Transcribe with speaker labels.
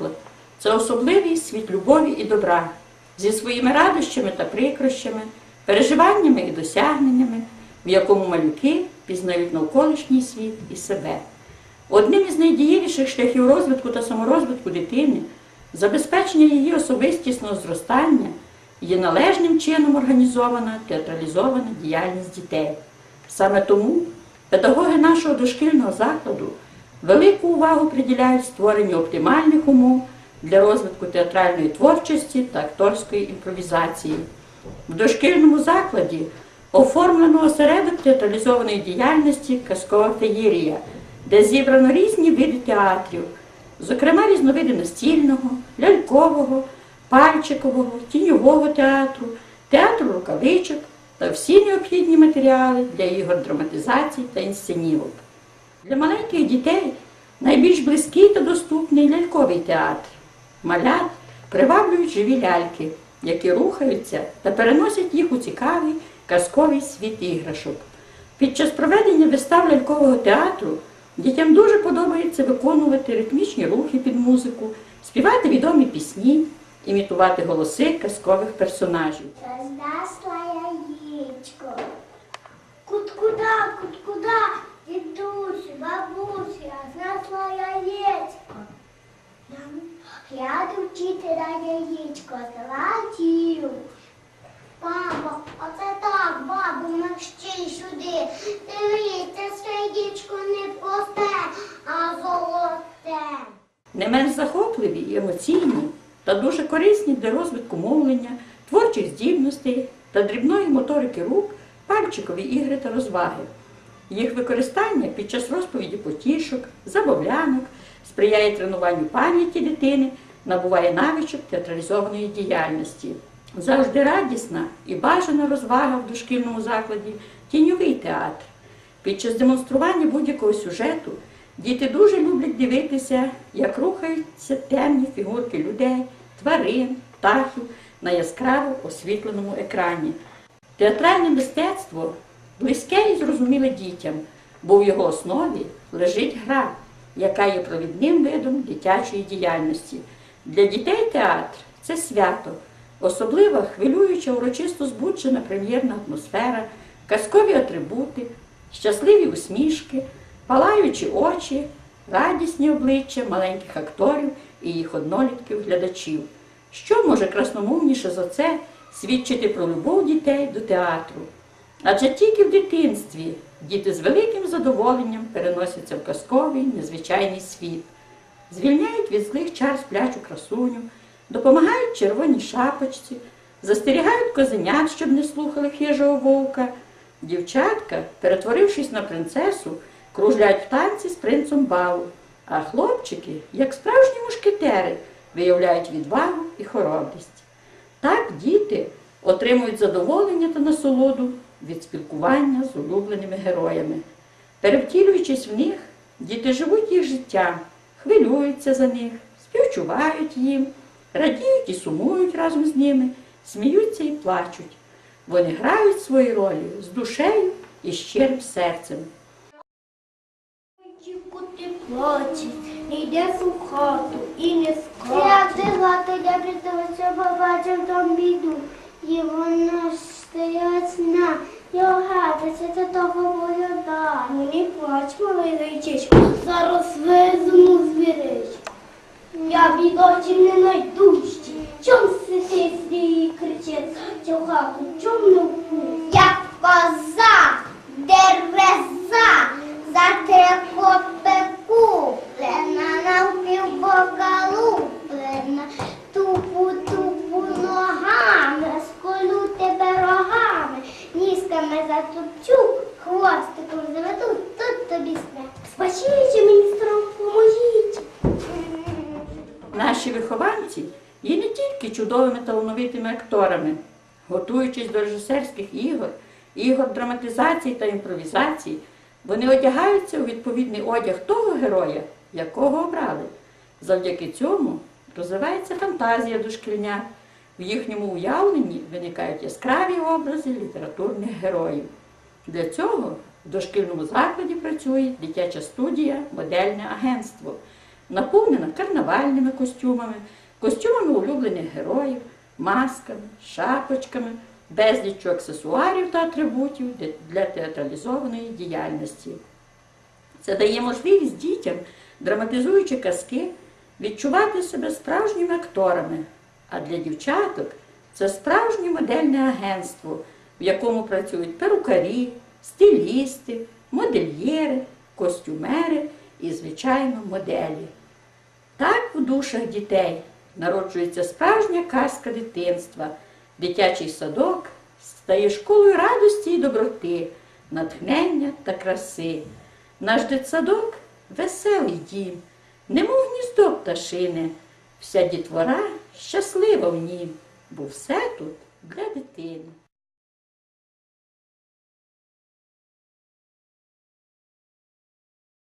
Speaker 1: заклад це особливий світ любові і добра зі своїми радощами та прикрощами, переживаннями і досягненнями, в якому малюки пізнають навколишній світ і себе. Одним із найдієвіших шляхів розвитку та саморозвитку дитини, забезпечення її особистісного зростання, є належним чином організована театралізована діяльність дітей. Саме тому педагоги нашого дошкільного закладу велику увагу приділяють створенню оптимальних умов для розвитку театральної творчості та акторської імпровізації. В дошкільному закладі оформлено осередок театралізованої діяльності Казкова феєрія, де зібрано різні види театрів, зокрема різновиди настільного, лялькового, пальчикового, тіньового театру, театру рукавичок та всі необхідні матеріали для ігор драматизацій та інсценівок. Для маленьких дітей найбільш близький та доступний ляльковий театр. Малят приваблюють живі ляльки, які рухаються та переносять їх у цікавий казковий світ іграшок. Під час проведення вистав лялькового театру дітям дуже подобається виконувати ритмічні рухи під музику, співати відомі пісні, імітувати голоси казкових персонажів.
Speaker 2: Разнесла яєчко. Кут-куда, кут-куда, дідусю, бабусю, рознесла яєчко. Гляду вчителя яєчко, златію. Мамо, оце так, бабу, мерщій сюди. Дивіться, це яєчко не пусте, а золоте.
Speaker 1: Не менш захопливі і емоційні та дуже корисні для розвитку мовлення, творчих здібностей та дрібної моторики рук, пальчикові ігри та розваги. Їх використання під час розповіді потішок, забавлянок сприяє тренуванню пам'яті дитини, набуває навичок театралізованої діяльності. Завжди радісна і бажана розвага в дошкільному закладі тіньовий театр. Під час демонстрування будь-якого сюжету діти дуже люблять дивитися, як рухаються темні фігурки людей, тварин, птахів на яскраво освітленому екрані. Театральне мистецтво близьке і зрозуміле дітям, бо в його основі лежить гра, яка є провідним видом дитячої діяльності. Для дітей театр це свято, особлива хвилююча, урочисто збуджена прем'єрна атмосфера, казкові атрибути, щасливі усмішки, палаючі очі, радісні обличчя маленьких акторів і їх однолітків глядачів. Що може красномовніше за це свідчити про любов дітей до театру? Адже тільки в дитинстві діти з великим задоволенням переносяться в казковий незвичайний світ, звільняють від злих чар сплячу красуню, допомагають червоній шапочці, застерігають козенят, щоб не слухали хижого вовка. Дівчатка, перетворившись на принцесу, кружляють в танці з принцем балу, а хлопчики, як справжні мушкетери, виявляють відвагу і хоробрість. Так діти отримують задоволення та насолоду від спілкування з улюбленими героями. Перевтілюючись в них, діти живуть їх життям, хвилюються за них, співчувають їм, радіють і сумують разом з ними, сміються і плачуть. Вони грають свої ролі з душею і щирим серцем.
Speaker 2: Ти плачеш, не йдеш у хату і не скачеш. Як ти хату я придивився, побачив там біду. І вона стоять сна, і огадиться до того бояда. Не плач, малий зайчичку, зараз везму звірич. Я бідочі не найдужчі, чом сити свій кричить, чи в хату чом не впустить? Як коза, дереза, за треко Спасіть мені поможіть.
Speaker 1: Наші вихованці є не тільки чудовими талановитими акторами, готуючись до режисерських ігор, ігор драматизації та імпровізації, вони одягаються у відповідний одяг того героя, якого обрали. Завдяки цьому розвивається фантазія дошкільнят. В їхньому уявленні виникають яскраві образи літературних героїв. Для цього в дошкільному закладі працює дитяча студія Модельне агентство. наповнена карнавальними костюмами, костюмами улюблених героїв, масками, шапочками, безліччю аксесуарів та атрибутів для- театралізованої діяльності. Це дає можливість дітям, драматизуючи казки, відчувати себе справжніми акторами. А для дівчаток це справжнє модельне агентство, в якому працюють перукарі, стилісти, модельєри, костюмери і, звичайно, моделі. Так в душах дітей народжується справжня казка дитинства, дитячий садок стає школою радості і доброти, натхнення та краси. Наш дитсадок веселий дім, немов гніздо пташини, вся дітвора щаслива в нім, бо все тут для дитини.